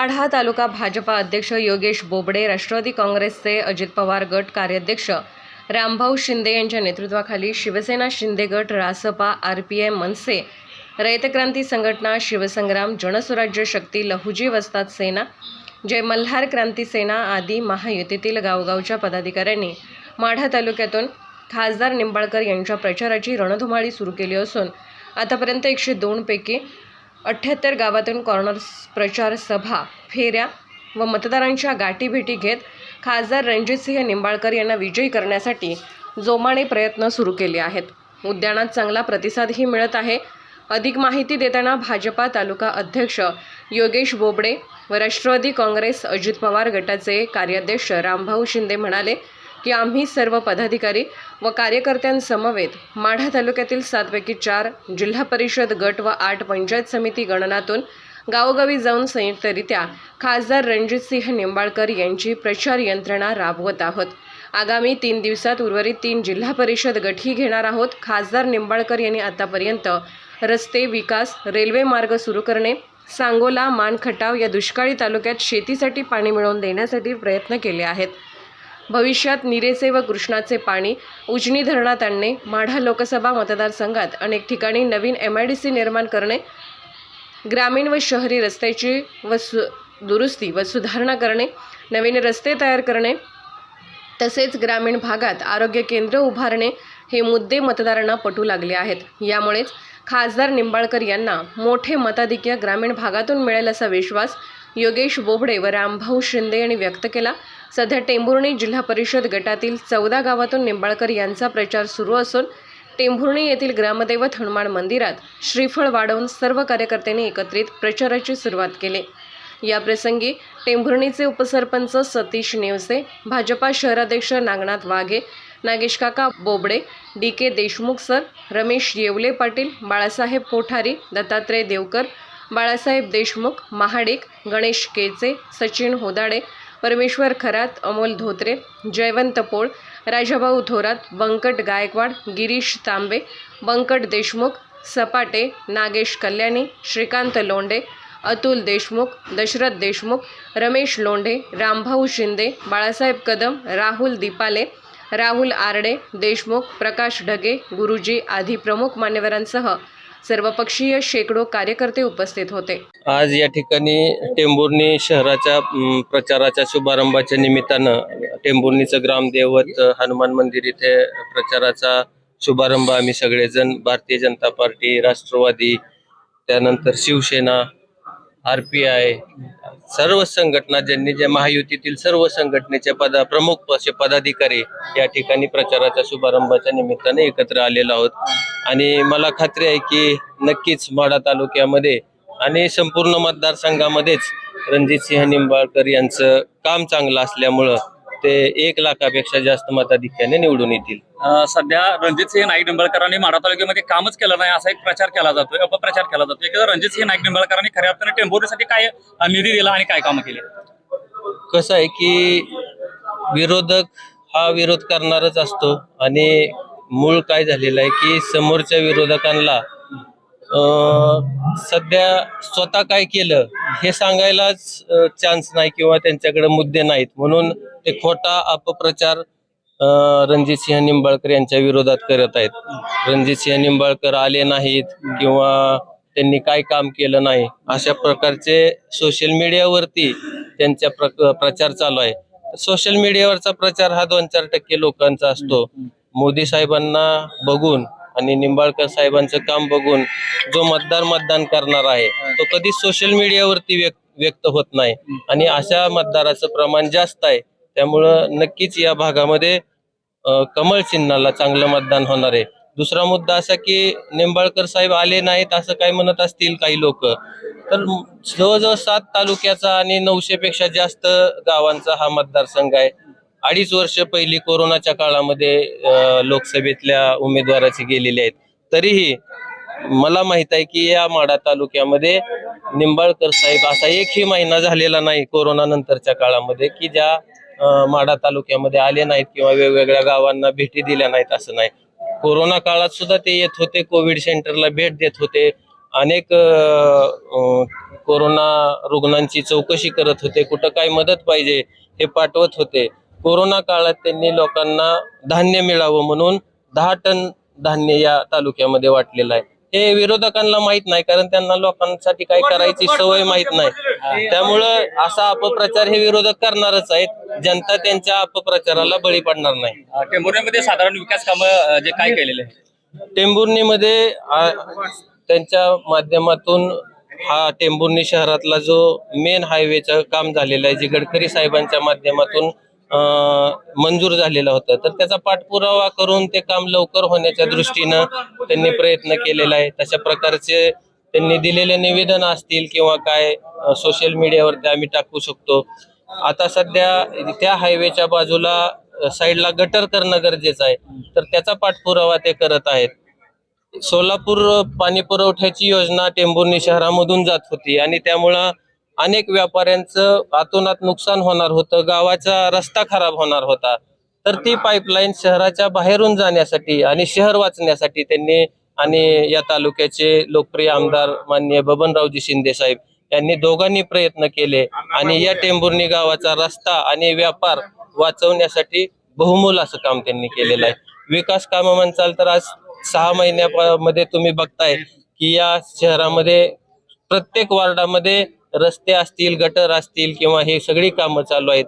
माढा तालुका भाजपा अध्यक्ष योगेश बोबडे राष्ट्रवादी काँग्रेसचे अजित पवार गट कार्याध्यक्ष रामभाऊ शिंदे यांच्या नेतृत्वाखाली शिवसेना शिंदे गट Raspa R P M Manase Rayat Kranti Sanghatana Shivsangram Janswarajya शक्ती लहुजी वस्ताद सेना जय मल्हार क्रांती सेना आदी महायुतीतील गावगावच्या पदाधिकाऱ्यांनी माढा तालुक्यातून खासदार निंबाळकर यांच्या प्रचाराची रणधुमाळी सुरू केली असून आतापर्यंत एकशे दोनपैकी अठ्ठ्याहत्तर गावातून कॉर्नर प्रचार सभा फेऱ्या व मतदारांच्या गाठीभेटी घेत खासदार रणजितसिंह निंबाळकर यांना विजयी करण्यासाठी जोमाने प्रयत्न सुरू केले आहेत. उद्यानात चांगला प्रतिसादही मिळत आहे. अधिक माहिती देताना भाजपा तालुका अध्यक्ष योगेश बोबडे व राष्ट्रवादी काँग्रेस अजित पवार गटाचे कार्याध्यक्ष रामभाऊ शिंदे म्हणाले की आम्ही सर्व पदाधिकारी व कार्यकर्त्यांसमवेत माढा तालुक्यातील सातपैकी चार जिल्हा परिषद गट व आठ पंचायत समिती गणनातून गावोगावी जाऊन संयुक्तरित्या खासदार रणजितसिंह निंबाळकर यांची प्रचार यंत्रणा राबवत आहोत. आगामी तीन दिवसात उर्वरित तीन जिल्हा परिषद गटही घेणार आहोत. खासदार निंबाळकर यांनी आतापर्यंत रस्ते विकास रेल्वे मार्ग सुरू करणे सांगोला मानखटाव या दुष्काळी तालुक्यात शेतीसाठी पाणी मिळवून देण्यासाठी प्रयत्न केले आहेत. भविष्यात निरेचे व कृष्णाचे पाणी उजनी धरणात आणणे माढा लोकसभा मतदारसंघात अनेक ठिकाणी नवीन एम आय डी सी निर्माण करणे ग्रामीण व शहरी रस्त्याची व सु दुरुस्ती व सुधारणा करणे नवीन रस्ते तयार करणे तसेच ग्रामीण भागात आरोग्य केंद्र उभारणे हे मुद्दे मतदारांना पटू लागले आहेत. यामुळेच खासदार निंबाळकर यांना मोठे मताधिक्य ग्रामीण भागातून मिळेल असा विश्वास योगेश बोबडे व रामभाऊ शिंदे यांनी व्यक्त केला. सध्या टेंभुर्णी जिल्हा परिषद गटातील चौदा गावातून निंबाळकर यांचा प्रचार सुरू असून टेंभुर्णी येथील ग्रामदैवत हनुमान मंदिरात श्रीफळ वाढवून सर्व कार्यकर्त्यांनी एकत्रित प्रचाराची सुरुवात केली. याप्रसंगी टेंभुर्णीचे उपसरपंच सतीश नेवसे भाजपा शहराध्यक्ष नागनाथ वाघे नागेश काका Bobde D K Deshmukh sir Ramesh Yewale Patil Balasaheb Kothari Dattatray Deokar Balasaheb Deshmukh Mahadik Ganesh Keche Sachin Hodade Parmeshwar Kharat Amol Dhotre Jaywant पोळ राजाभाऊ थोरात बंकट गायकवाड गिरीश तांबे बंकट देशमुख सपाटे नागेश कल्याणी श्रीकांत लोंढे अतुल देशमुख दशरथ देशमुख रमेश लोंढे रामभाऊ शिंदे बाळासाहेब कदम राहुल दीपाले राहुल आरडे देशमुख प्रकाश ढगे गुरुजी आदी प्रमुख मान्यवरांसह सर्वपक्षीय शेकडो कार्यकर्ते उपस्थित होते. आज या ठिकाणी टेंभुर्णी शहराच्या प्रचाराच्या शुभारंभाच्या निमित्तानं टेंभुर्णीचं ग्रामदैवत हनुमान मंदिर इथे प्रचाराचा शुभारंभ आम्ही सगळेजण भारतीय जनता पार्टी राष्ट्रवादी त्यानंतर शिवसेना आर पी आय सर्व संघटना ज्यांनी जे महायुतीतील सर्व संघटनेचे पदा प्रमुख असे पदाधिकारी या ठिकाणी प्रचाराच्या शुभारंभाच्या निमित्ताने एकत्र आलेलो आहोत. आणि मला खात्री आहे की नक्कीच माढा तालुक्यामध्ये आणि संपूर्ण मतदारसंघामध्येच रणजितसिंह निंबाळकर यांचं काम चांगलं असल्यामुळं ते एक लाखापेक्षा जास्त मताधिक्याने निवडून येतील. अं, सध्या रणजितसिंह नाईक निंबाळकरांनी माढा तालुक्यामध्ये कामच केलं नाही असा एक प्रचार केला जातोय अपप्रचार केला जातोय. की रणजितसिंह नाईक निंबाळकरांनी खऱ्या अर्थाने टेंभुर्णीसाठी काय अं, निधी दिला आणि काय कामं केली? कसं आहे की विरोधक हा विरोध करणारच असतो आणि मूळ काय झालेलं आहे की समोरच्या विरोधकांना अं, सध्या स्वतः काय केलं हे सांगायलाच चान्स नाही किंवा त्यांच्याकडे मुद्दे नाहीत. म्हणून ते खोटा अपप्रचार अं, रणजितसिंह निंबाळकर यांच्या विरोधात करत आहेत. रणजितसिंह निंबाळकर आले नाहीत किंवा त्यांनी काय काम केलं नाही अशा प्रकारचे सोशल मीडियावरती त्यांच्या प्र- प्रचार चालू आहे. सोशल मीडियावरचा प्रचार हा दोन चार टक्के लोकांचा असतो. मोदी साहेबांना बघून आणि निंबाळकर साहेबांचं काम बघून जो मतदार मतदान करणार आहे तो कधी सोशल मीडियावरती व्यक्त व्यक्त होत नाही. आणि अशा मतदाराचं प्रमाण जास्त आहे. त्यामुळं नक्कीच या भागामध्ये कमळ चिन्हाला चांगलं मतदान होणार आहे. दुसरा मुद्दा असा की निंबाळकर साहेब आले नाहीत असं काय म्हणत असतील काही लोक. तर जवळजवळ सात तालुक्याचा आणि नऊशे पेक्षा जास्त गावांचा हा मतदारसंघ आहे. अडीच वर्ष पहिली कोरोनाच्या काळामध्ये लोकसभेतल्या उमेदवाराची गेलेली आहेत. तरीही मला माहीत आहे की या माडा तालुक्यामध्ये निंबाळकर साहेब असा एकही महिना झालेला नाही कोरोना नंतरच्या काळामध्ये की ज्या माडा माढा तालुक्यामध्ये आले नाहीत किंवा वेगवेगळ्या गावांना भेटी दिल्या नाहीत असं नाही. कोरोना काळात सुद्धा ते येत होते कोविड सेंटरला भेट देत होते. अनेक कोरोना रुग्णांची चौकशी करत होते. कुठं काय मदत पाहिजे हे पाठवत होते. कोरोना काळात त्यांनी लोकांना धान्य मिळावं म्हणून दहा टन धान्य या तालुक्यामध्ये वाटलेलं आहे. हे विरोधकांना माहीत नाही कारण त्यांना लोकांसाठी काय करायची सवय माहीत नाही. त्यामुळं असा अपप्रचार हे विरोधक करणारच आहेत. जनता त्यांच्या अपप्रचाराला बळी पडणार नाही. टेंभुर्णीमध्ये साधारण विकास कामं जे काय केलेले आहे टेंभुर्णीमध्ये त्यांच्या माध्यमातून हा टेंभुर्णी शहरातला जो मेन हायवेचं काम झालेलं आहे जे गडकरी साहेबांच्या माध्यमातून मंजूर झालेलं होतं. तर त्याचा पाठपुरावा करून ते काम लवकर होण्याच्या दृष्टीनं त्यांनी प्रयत्न केलेला आहे. तशा प्रकारचे त्यांनी दिलेले निवेदन असतील किंवा काय सोशल मीडियावरती आम्ही टाकू शकतो. आता सध्या त्या हायवेच्या बाजूला साईडला गटर करणं गरजेचं आहे तर त्याचा पाठपुरावा ते करत आहेत. सोलापूर पाणी पुरवठ्याची योजना टेंभुर्णी शहरामधून जात होती आणि त्यामुळं अनेक व्यापाऱ्यांचं आतोनात नुकसान होणार होतं गावाचा रस्ता खराब होणार होता. तर ती पाईपलाईन शहराच्या बाहेरून जाण्यासाठी आणि शहर वाचण्यासाठी त्यांनी आणि या तालुक्याचे लोकप्रिय आमदार माननीय बबनरावजी शिंदे साहेब यांनी दोघांनी प्रयत्न केले आणि या टेंभुर्णी गावाचा रस्ता आणि व्यापार वाचवण्यासाठी बहुमोल असं काम त्यांनी केलेलं आहे. विकास काम म्हणचाल तर आज सहा महिन्यामध्ये तुम्ही बघताय की या शहरामध्ये प्रत्येक वार्डामध्ये रस्ते असतील गटर असतील किंवा हे सगळी कामं चालू आहेत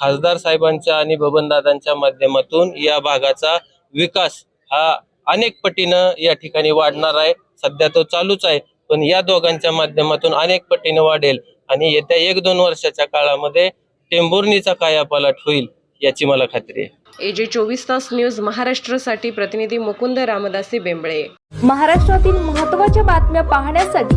खासदार साहेबांच्या आणि बबनदादांच्या माध्यमातून या भागाचा विकास हा अनेक पटीनं या ठिकाणी वाढणार आहे. सध्या तो चालूच आहे पण या दोघांच्या माध्यमातून अनेक पटीनं वाढेल आणि येत्या एक दोन वर्षाच्या काळामध्ये टेंभुर्णीचा कायापालट होईल याची मला खात्री आहे. एजे चोवीस तास न्यूज महाराष्ट्रासाठी प्रतिनिधी मुकुंद रामदासी बेंबळे. महाराष्ट्रातील महत्त्वाच्या बातम्या पाहण्यासाठी